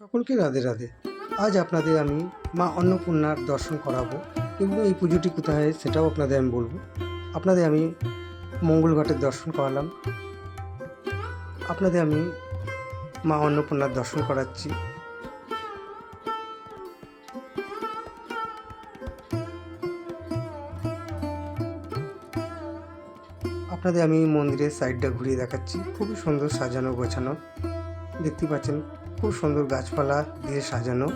সকলকে রাধে রাধে। আজ আপনাদের আমি মা অন্নপূর্ণার দর্শন করাবো এবং এই পুজোটি কোথায় সেটাও আপনাদের আমি বলব। আপনাদের আমি মঙ্গলঘাটের দর্শন করালাম। আপনাদের আমি মা অন্নপূর্ণার দর্শন করাচ্ছি। আপনাদের আমি মন্দিরের সাইডটা ঘুরিয়ে দেখাচ্ছি। খুবই সুন্দর সাজানো গোছানো। দেখতে পাচ্ছেন খুব সুন্দর গাছপালা দিয়ে সাজানো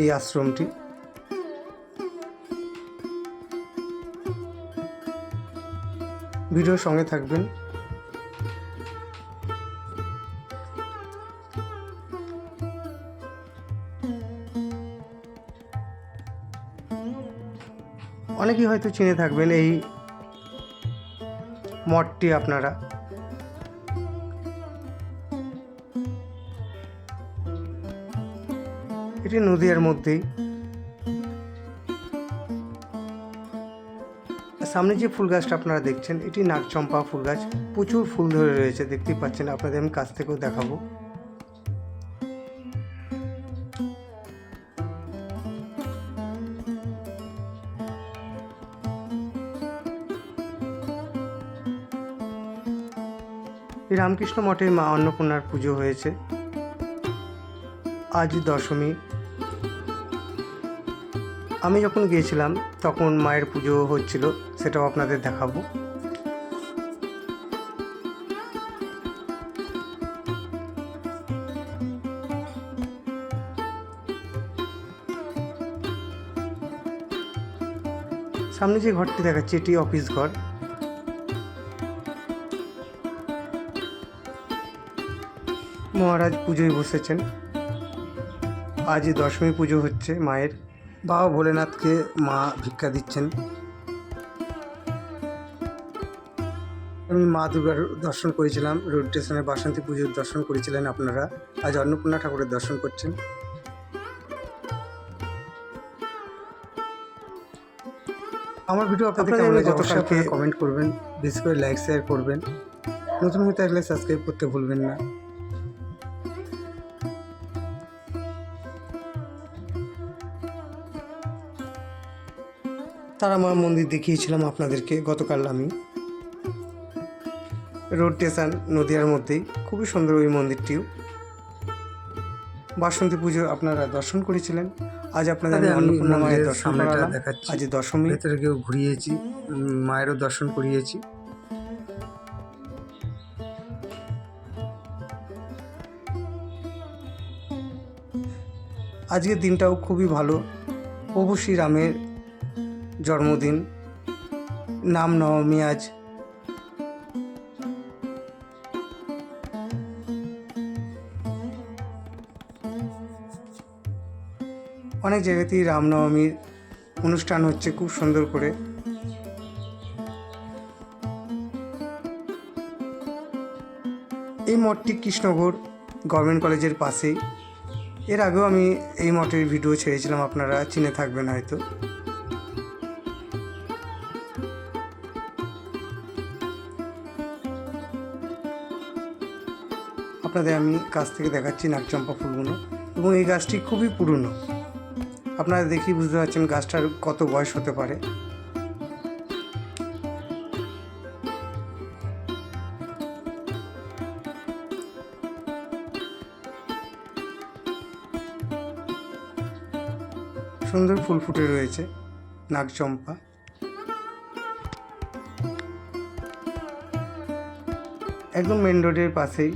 এই আশ্রমটি। ভিডিওর সঙ্গে থাকবেন। অনেকেই হয়তো চিনে থাকবেন এই মঠটি আপনারা। এটি নদীয়ার মধ্যেই। সামনে যে ফুল গাছটা আপনারা দেখছেন, এটি নাগচম্পা ফুল গাছ। প্রচুর ফুল ধরে রয়েছে, দেখতেই পাচ্ছেন। আপনাদের আমি কাছ থেকেও দেখাবো। এই রামকৃষ্ণ মঠে মা অন্নপূর্ণার পুজো হয়েছে। আজ দশমী। আমি যখন গিয়েছিলাম, তখন মায়ের পুজো হচ্ছিল, সেটাও আপনাদের দেখাবো। সামনে যে ঘরটি দেখাচ্ছি, এটি অফিস ঘর। মহারাজ পুজোয় বসেছেন। আজ দশমী পুজো হচ্ছে মায়ের। বাবা ভোলেনাথকে মা ভিক্ষা দিচ্ছেন। আমি মা দুর্গার দর্শন করেছিলাম রোড স্টেশনে বাসন্তী পুজোর দর্শন করেছিলেন আপনারা। আজ অন্নপূর্ণা ঠাকুরের দর্শন করছেন। আমার ভিডিও আপনাদের কেমন লাগে কমেন্ট করবেন বেশি করে লাইক শেয়ার করবেন। নতুন হয়ে থাকলে সাবস্ক্রাইব করতে ভুলবেন না। তারামা মন্দির দেখিয়েছিলাম আপনাদেরকে গতকাল আমি। রোড স্টেশন নদিয়ার মধ্যেই খুবই সুন্দর ওই মন্দিরটিও। বাসন্তী পুজো আপনারা দর্শন করেছিলেন। আজ আপনাদের অন্নপূর্ণা মায়ের দর্শন করালাম। আজ দশমী। ভেতরে কেউ ঘুরিয়েছি মায়েরও দর্শন করিয়েছি। আজকের দিনটাও খুবই ভালো। প্রভু শ্রীরামের জন্মদিন। নাম নবমী আজ। অনেক জায়গাতেই রামনবমীর অনুষ্ঠান হচ্ছে খুব সুন্দর করে। এই মঠটি কৃষ্ণগড় গভর্নমেন্ট কলেজের পাশেই। এর আগেও আমি এই মঠের ভিডিও ছেড়েছিলাম, আপনারা চিনে থাকবেন হয়তো। আপনাদের আমি কাছ থেকে দেখাচ্ছি নাগচম্পা ফুলগুলো এবং এই গাছটি খুবই পুরনো। আপনারা দেখি বুঝতে পারছেন গাছটার কত বয়স হতে পারে। সুন্দর ফুল ফুটে রয়েছে নাগচম্পা। একদম মেন রোডের পাশেই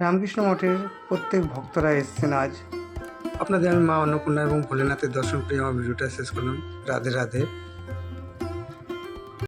রামকৃষ্ণ মঠের প্রত্যেক ভক্তরা এসছেন আজ। আপনাদের আমি মা অন্নপূর্ণা এবং ভোলেনাথের দর্শন করে আমার ভিডিওটা শেষ করলাম। রাধে রাধে।